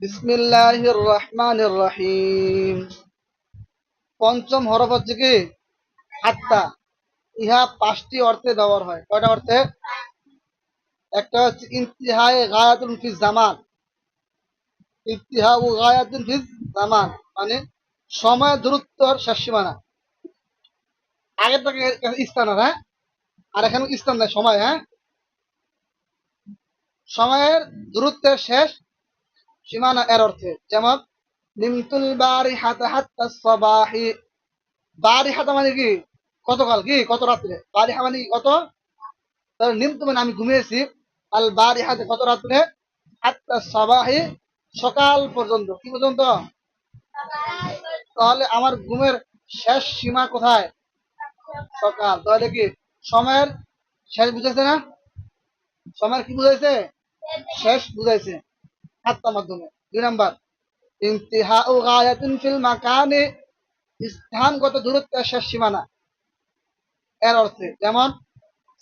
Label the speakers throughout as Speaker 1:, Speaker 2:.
Speaker 1: বিসমিল্লাহির রহমানির রহিম। পঞ্চম হরফ হচ্ছে কি? হাত্তা। ইহা পাঁচটি অর্থে ব্যবহার হয়। কয়টা অর্থে? একটা হচ্ছে ইন্তিহায় গায়াতুন ফি জামান। ইন্তিহা ও গায়াতুন ফি জামান। মানে সময় দূরত্বর শেষ সীমানা। আগের থেকে স্থান হ্যাঁ? আর এখানে স্থান নাই, সময় হ্যাঁ? সময়ের দূরত্বের শেষ সীমানা এর অর্থে, যেমন, নিমতুল বারি হাতা হাত্তা সবাহি। বারি হাতা মানে কি? গতকাল কি? কত রাত্রে। বারি হা মানে কি? কত তাহলে নিমতু মানে আমি ঘুমিয়েছি। আল বারি হাতে কত রাত্রে হাত্তা সবাহি, সকাল পর্যন্ত। কি পর্যন্ত? তাহলে আমার ঘুমের শেষ সীমা কোথায়? সকাল। তাহলে কি? সময়ের শেষ বুঝাইছে না? সময়ের কি বুঝাইছে? শেষ বুঝাইছে। হাত্তা মাধ্যমে। দুই নাম্বার ইন্তিহা ও গায়াতিন ফিল মাকানে, স্থানগত দূরত্বের শেষ সীমানা। এর অর্থে, যেমন,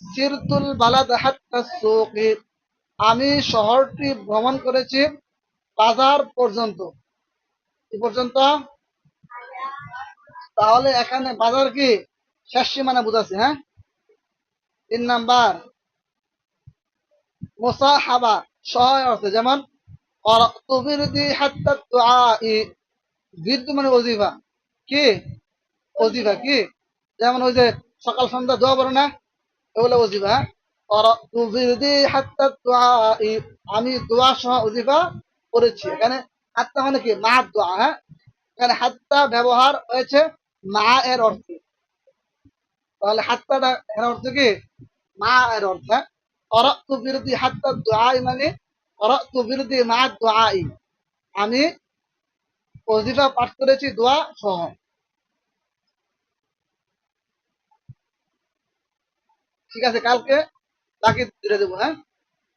Speaker 1: সিরতুল বালাদ হাত্তা সুকি, আমি শহরটি ভ্রমণ করেছি বাজার পর্যন্ত। কি পর্যন্ত? তাহলে এখানে বাজার কি? শেষ সীমানা বুঝাচ্ছে হ্যাঁ? তিন নাম্বার, মোসাহাবা সহায় অর্থে, যেমন মানে ওজিফা কি ওজিফা কি যেমন ওই যে সকাল সন্ধ্যা দোয়া বলে না, এগুলো ওজিফা আমি দোয়া সহ ওজিফা করেছি এখানে হাত্তা মানে কি? মা দোয়া হ্যাঁ? এখানে হাত্তা ব্যবহার হয়েছে মা এর অর্থে। তাহলে হাত্তাটা এর অর্থ কি? মা এর অর্থ হ্যাঁ? করাতু বিরোধী হাত্তা দোয়াই মানে আমি অজিফা পাঠ করেছি দোয়া সহ। ঠিক আছে কালকে বাকি দিয়ে দেবো হ্যাঁ?